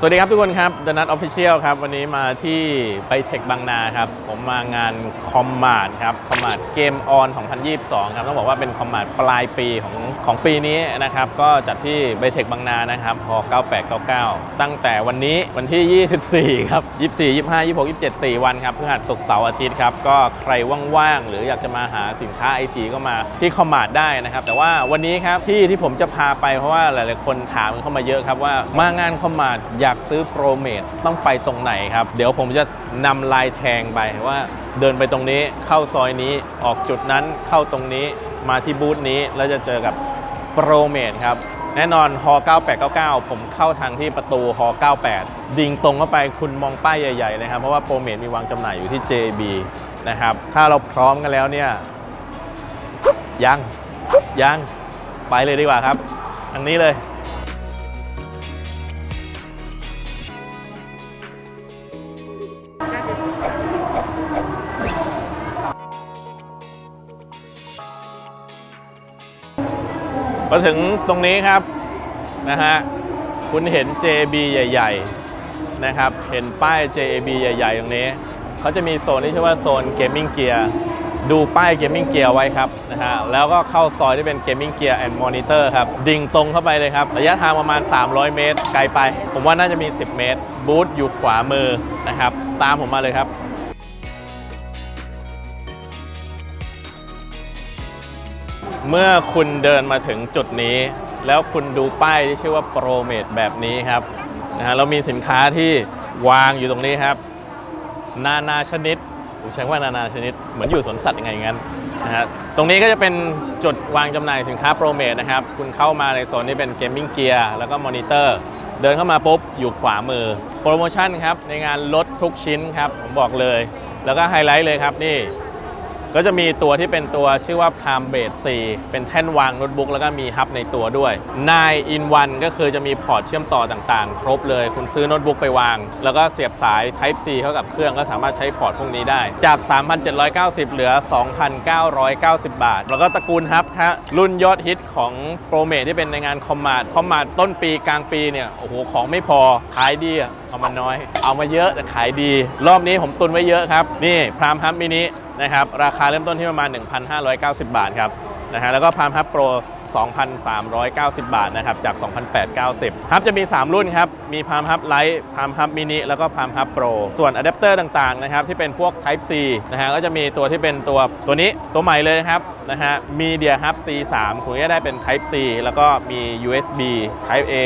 สวัสดีครับทุกคนครับ The Nut Official ครับ วันนี้มาที่ไปเทคบางนาครับ ผมมางานคอมมาดครับคอมมาดเกมออนของ2022 ครับ ต้องบอกว่าเป็นคอมมาดปลายปีของของปีนี้นะครับ ก็จัดที่ไบเทคบางนานะครับพ9899 ตั้งแต่วันนี้วันที่ 24 ครับ 24 25 26 27 4 วันครับพฤหัสศุกร์เสาร์อาทิตย์ครับ ก็ใครว่างๆ หรืออยากจะมาหาสินค้าไอทีก็มาที่คอมมาดได้นะครับ แต่ว่าวันนี้ครับที่ที่ผมจะพาไปเพราะว่าหลายๆคนถามเข้ามาเยอะครับว่ามางานคอมมาดอยากซื้อโปรเมดต้องไปตรงไหนครับ เดี๋ยวผมจะนำลายแทงไปว่าเดินไปตรงนี้เข้าซอยนี้ออกจุดนั้นเข้าตรงนี้มาที่บูธนี้แล้วจะเจอกับโปรเมดครับ แน่นอนฮอ9899 ผมเข้าทางที่ประตูฮอ98 ดิ่งตรงเข้าไปคุณมองป้ายใหญ่ๆนะครับ เพราะว่าโปรเมดมีวางจำหน่ายอยู่ที่ JB นะครับ ถ้าเราพร้อมกันแล้วเนี่ยยังยังไปเลยดีกว่าครับทางนี้เลย มาถึงตรงนี้ครับนะฮะคุณเห็น JB ใหญ่ ๆ นะครับ เห็นป้าย JB ใหญ่ ๆ ตรงนี้ เขาจะมีโซนที่ชื่อว่าโซนเกมมิ่งเกียร์ดูป้ายเกมมิ่งเกียร์ไว้ครับนะฮะแล้วก็เข้าซอยที่เป็นเกมมิ่งเกียร์แอนด์มอนิเตอร์ครับ ดิ่งตรงเข้าไปเลยครับ ระยะทางประมาณ 300 เมตร ไกลไป ผมว่าน่าจะมี 10 เมตร บูธอยู่ขวามือนะครับ ตามผมมาเลยครับ เมื่อคุณเดินมาถึงจุดนี้ แล้วคุณดูป้ายที่ชื่อว่าโปรเมดแบบนี้ครับนะฮะเรามีสินค้าที่วางอยู่ตรงนี้ครับ นานาชนิดผมใช้ว่านานาชนิดเหมือนอยู่สวนสัตว์ยังไงงั้นนะฮะตรงนี้ก็จะเป็นจุดวางจำหน่ายสินค้าโปรเมดนะครับ คุณเข้ามาในโซนที่เป็นเกมมิ่งเกียร์แล้วก็มอนิเตอร์ เดินเข้ามาปุ๊บ อยู่ขวามือ โปรโมชั่นครับ ในงานลดทุกชิ้นครับ ผมบอกเลย แล้วก็ไฮไลท์เลยครับนี่ ก็จะมีตัวที่เป็นตัวชื่อว่า Palm Base 4 เป็นแท่นวางโน้ตบุ๊กแล้วก็มีฮับในตัวด้วย9 in 1ก็คือจะมีพอร์ตเชื่อมต่อต่างๆ ครบเลย คุณซื้อโน้ตบุ๊กไปวาง แล้วก็เสียบสาย Type C เข้ากับเครื่องก็สามารถใช้พอร์ตพวกนี้ได้ จาก 3,790 เหลือ 2,990 บาท แล้วก็ตระกูลฮับฮะรุ่นยอดฮิตของโปรเมทที่เป็นในงานคอมมาดคอมมาดต้นปีกลางปีเนี่ยโอ้โหของไม่พอขายดีอะเอามาน้อย เอามาเยอะแต่ขายดี รอบนี้ผมตุนไว้เยอะครับ นี่พรามฮับมินินะครับ ราคาเริ่มต้นที่ประมาณ 1,590 บาทครับนะฮะแล้วก็พรามฮับโปร2,390 บาทนะครับจาก 2,890ฮับจะมี 3 รุ่นครับ มีพามฮับไลท์พามฮับมินิแล้วก็พามฮับโปรส่วนอะแดปเตอร์ต่างๆนะครับที่เป็นพวก Type C นะฮะก็จะมีตัวที่เป็นตัวตัวนี้ตัวใหม่เลยนะครับนะฮะ Media Hub C3 คุณก็ได้เป็น Type C แล้วก็มี USB Type A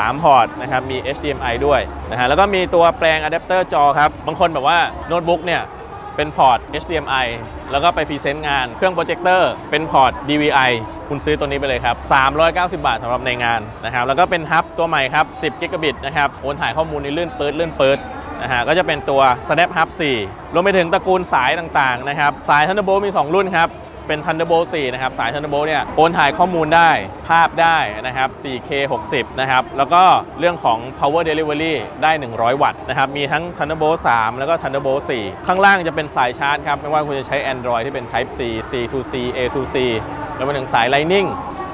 3 พอร์ตนะครับ มี HDMI ด้วยนะฮะ แล้วก็มีตัวแปลงอะแดปเตอร์จอครับ บางคนแบบว่าโน้ตบุ๊กเนี่ยเป็นพอร์ต HDMI แล้วก็ไปพรีเซนต์งาน เครื่องโปรเจคเตอร์เป็นพอร์ต DVI คุณซื้อตัวนี้ไปเลยครับ 390 บาทสำหรับในงานนะครับ แล้วก็เป็นฮับตัวใหม่ครับ 10กิกะบิตนะครับ โอนถ่ายข้อมูลในลื่นปืดลื่นปืดนะฮะก็จะเป็นตัว Snap Hub 4 รวมไปถึงตระกูลสายต่างๆนะครับ สาย Thunderbolt มี 2 รุ่นครับ เป็น Thunderbolt 4 นะครับ สาย Thunderbolt เนี่ยโอนถ่ายข้อมูลได้ภาพได้นะครับ 4K 60 นะครับ แล้วก็เรื่องของ power delivery ได้ 100 วัตต์นะครับ มีทั้ง Thunderbolt 3 แล้วก็ Thunderbolt 4 ข้างล่างจะเป็นสายชาร์จครับ ไม่ว่าคุณจะใช้ Android ที่เป็น Type C C to C A to C แล้วมาถึงสาย Lightning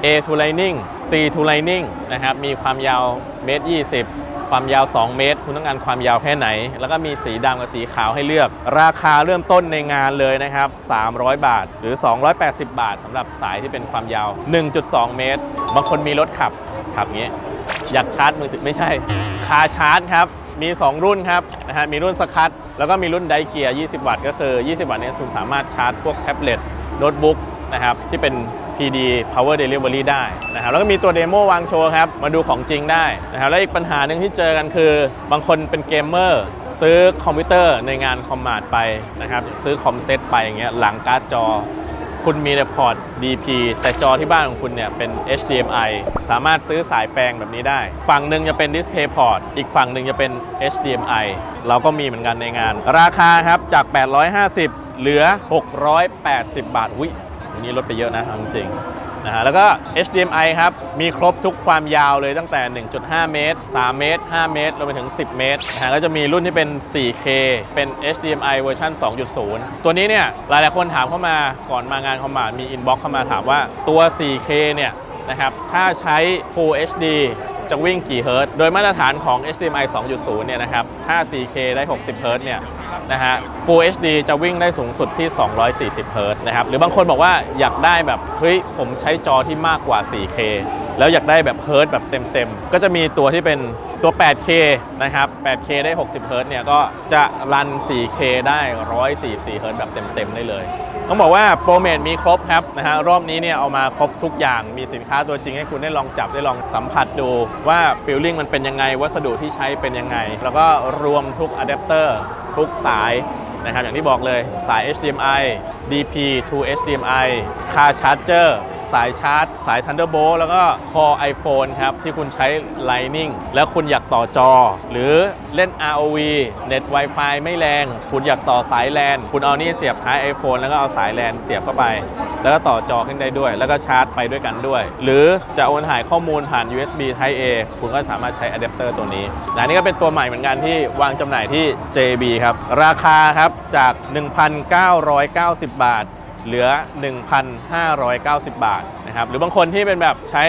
A to Lightning C to Lightning นะครับ มีความยาวเมตร20 ความยาว 2 เมตร คุณต้องการความยาวแค่ไหน แล้วก็มีสีดำกับสีขาวให้เลือก ราคาเริ่มต้นในงานเลยนะครับ 300 บาท หรือ 280 บาทสำหรับสายที่เป็นความยาว 1.2 เมตร บางคนมีรถขับ ขับงี้ อยากชาร์จมือถือไม่ใช่ คาชาร์จครับมี 2 รุ่นครับนะฮะมีรุ่นสคัตแล้วก็มีรุ่นไดเกียร์ 20 วัตต์ก็คือ 20 วัตต์เนี่ยคุณสามารถชาร์จพวกแท็บเล็ตโน้ตบุ๊กนะครับที่เป็น PD Power Delivery ได้นะครับแล้วก็มีตัวเดโมวางโชว์ครับ มาดูของจริงได้นะครับแล้วอีกปัญหาหนึ่งที่เจอกันคือ บางคนเป็นเกมเมอร์ซื้อคอมพิวเตอร์ในงานคอมมาดไปนะครับซื้อคอมเซ็ตไปอย่างเงี้ยหลังการ์ดจอคุณมีแต่พอร์ต DP แต่จอที่บ้านของคุณเนี่ยเป็น HDMI สามารถซื้อสายแปลงแบบนี้ได้ ฝั่งหนึ่งจะเป็น Display Port อีกฝั่งหนึ่งจะเป็น HDMI เราก็มีเหมือนกันในงาน ราคาครับจาก 850 เหลือ 680 บาทอุ้ย วันนี้ลดไปเยอะนะเอาจริงนะฮะแล้วก็ HDMI ครับ มีครบทุกความยาวเลยตั้งแต่ 1.5 เมตร 3 เมตร 5 เมตรรวมไปถึง 10 เมตรนะฮะก็จะมีรุ่นที่เป็น 4K เป็น HDMI เวอร์ชัน2.0 ตัวนี้เนี่ยหลายๆคนถามเข้ามาก่อนมางานคอมมาดมีอินบ็อกเข้ามาถามว่าตัว 4K เนี่ยนะครับถ้าใช้ Full HD จะวิ่งกี่เฮิร์ตโดยมาตรฐานของ HDMI 2.0 เนี่ยนะครับ ถ้า 4K ได้ 60 เฮิร์ตเนี่ยนะฮะ Full HD จะวิ่งได้สูงสุดที่ 240 เฮิร์ตนะครับ หรือบางคนบอกว่าอยากได้แบบ เฮ้ย ผมใช้จอที่มากกว่า 4K แล้วอยากได้แบบเฮิร์ตแบบเต็มๆ ก็จะมีตัวที่เป็นตัว 8K นะครับ 8K ได้ 60เฮิร์ตซ์เนี่ยก็จะรัน 4K ได้ 144เฮิร์ตแบบเต็มๆ ได้เลย ต้องบอกว่าโปรเมทมีครบครับนะฮะรอบนี้เนี่ยเอามาครบทุกอย่างมีสินค้าตัวจริงให้คุณได้ลองจับได้ลองสัมผัสดูว่าฟิลลิ่งมันเป็นยังไง วัสดุที่ใช้เป็นยังไง แล้วก็รวมทุกอะแดปเตอร์ทุกสายนะครับอย่างที่บอกเลยสาย HDMI DP to HDMI Car Charger สายชาร์จ สาย Thunderbolt แล้วก็คอ iPhone ครับ ที่คุณใช้ Lightning แล้วคุณอยากต่อจอ หรือเล่น ROV เน็ต Wi-Fi ไม่แรง คุณอยากต่อสาย LAN คุณเอานี่เสียบท้าย iPhone แล้วก็เอาสาย LAN เสียบเข้าไป แล้วก็ต่อจอขึ้นได้ด้วย แล้วก็ชาร์จไปด้วยกันด้วย หรือจะโอนถ่ายข้อมูลผ่าน USB Type A คุณก็สามารถใช้อะแดปเตอร์ตัวนี้นะนี่ก็เป็นตัวใหม่เหมือนกันที่วางจำหน่ายที่ JB ครับราคาครับจาก 1,990 บาท เหลือ 1,590 บาทนะครับหรือบางคนที่เป็นแบบใช้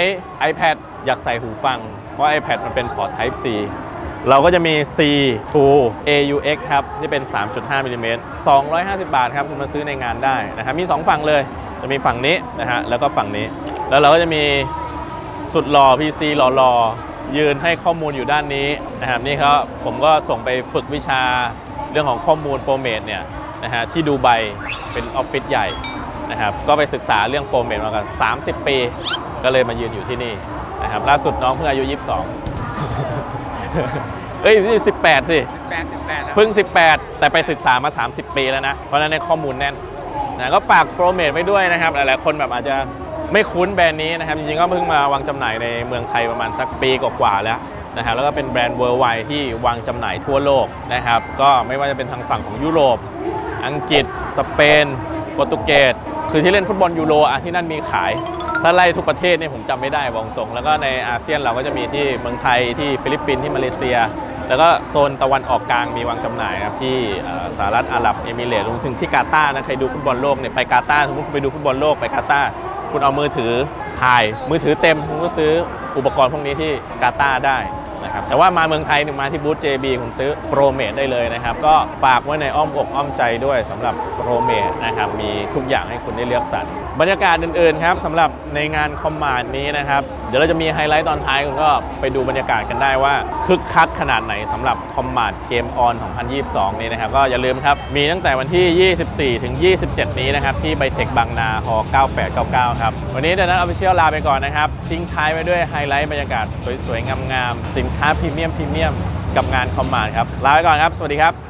iPad อยากใส่หูฟัง เพราะ iPad มันเป็นพอร์ต Type C เราก็จะมี C to AUX ครับ ที่เป็น 3.5มิลลิเมตร250 บาทครับ คุณมาซื้อในงานได้นะครับ มี 2 ฝั่งเลย จะมีฝั่งนี้นะฮะ แล้วก็ฝั่งนี้ แล้วเราก็จะมีสุดหล่อ PC หล่อๆ ยืนให้ข้อมูลอยู่ด้านนี้นะครับ นี่เขาผมก็ส่งไปฝึกวิชาเรื่องของข้อมูลโปรเมทเนี่ย นะฮะที่ดูไบเป็นออฟฟิศใหญ่นะครับก็ไปศึกษาเรื่องโปรเมทมากัน 30 ปี ก็เลยมายืนอยู่ที่นี่นะครับล่าสุดน้องเพิ่งอายุ 22 เอ้ยนี่18 สิแปดสิบแปดเพิ่ง 18 แต่ไปศึกษามา 30 ปีแล้วนะ เพราะฉะนั้นในข้อมูลแน่นนะก็ฝากโปรเมทไว้ด้วยนะครับ หลายๆคนแบบอาจจะไม่คุ้นแบรนด์นี้นะครับ จริงๆ ก็เพิ่งมาวางจำหน่ายในเมืองไทยประมาณสักปีกว่าๆแล้วนะครับแล้วก็เป็นแบรนด์เวอร์ไวที่วางจำหน่ายทั่วโลกนะครับ ก็ไม่ว่าจะเป็นทางฝั่งของยุโรป อังกฤษ สเปน โปรตุเกส คือที่เล่นฟุตบอลยูโรอะที่นั่นมีขาย ถ้าไล่ทุกประเทศเนี่ยผมจำไม่ได้บอกตรง แล้วก็ในอาเซียนเราก็จะมีที่เมืองไทย ที่ฟิลิปปินส์ ที่มาเลเซีย แล้วก็โซนตะวันออกกลางมีวางจำหน่ายครับที่สหรัฐอาหรับเอมิเรตส์รวมถึงที่กาตาร์นะใครดูฟุตบอลโลกเนี่ยไปกาตาร์สมมติคุณไปดูฟุตบอลโลกไปกาตาร์คุณเอามือถือถ่ายมือถือเต็มคุณก็ซื้ออุปกรณ์พวกนี้ที่กาตาร์ได้ นะครับแต่ว่ามาเมืองไทยเนี่ยมาที่บูธ JB คุณซื้อโปรเมดได้เลยนะครับ ก็ฝากไว้ในอ้อมอกอ้อมใจด้วยสำหรับโปรเมดนะครับมีทุกอย่างให้คุณได้เลือกสรร บรรยากาศอื่นๆครับสำหรับในงานคอมมานด์นี้นะครับ เดี๋ยวเราจะมีไฮไลท์ตอนท้ายก็ไปดูบรรยากาศกันได้ว่าคึกคักขนาดไหนสำหรับคอมมานด์เกมออน 2022 นี้นะครับ ก็อย่าลืมครับ มีตั้งแต่วันที่ 24 ถึง 27 นี้นะครับ ที่ไบเทคบางนาฮ9899 ครับ วันนี้เดนนัทออฟฟิเชียลลาไปก่อนนะครับ ทิ้งท้ายไว้ด้วยไฮไลท์บรรยากาศสวยๆงามๆสินค้าพรีเมียมพรีเมียมกับงานคอมมานด์ครับลาไปก่อนครับสวัสดีครับ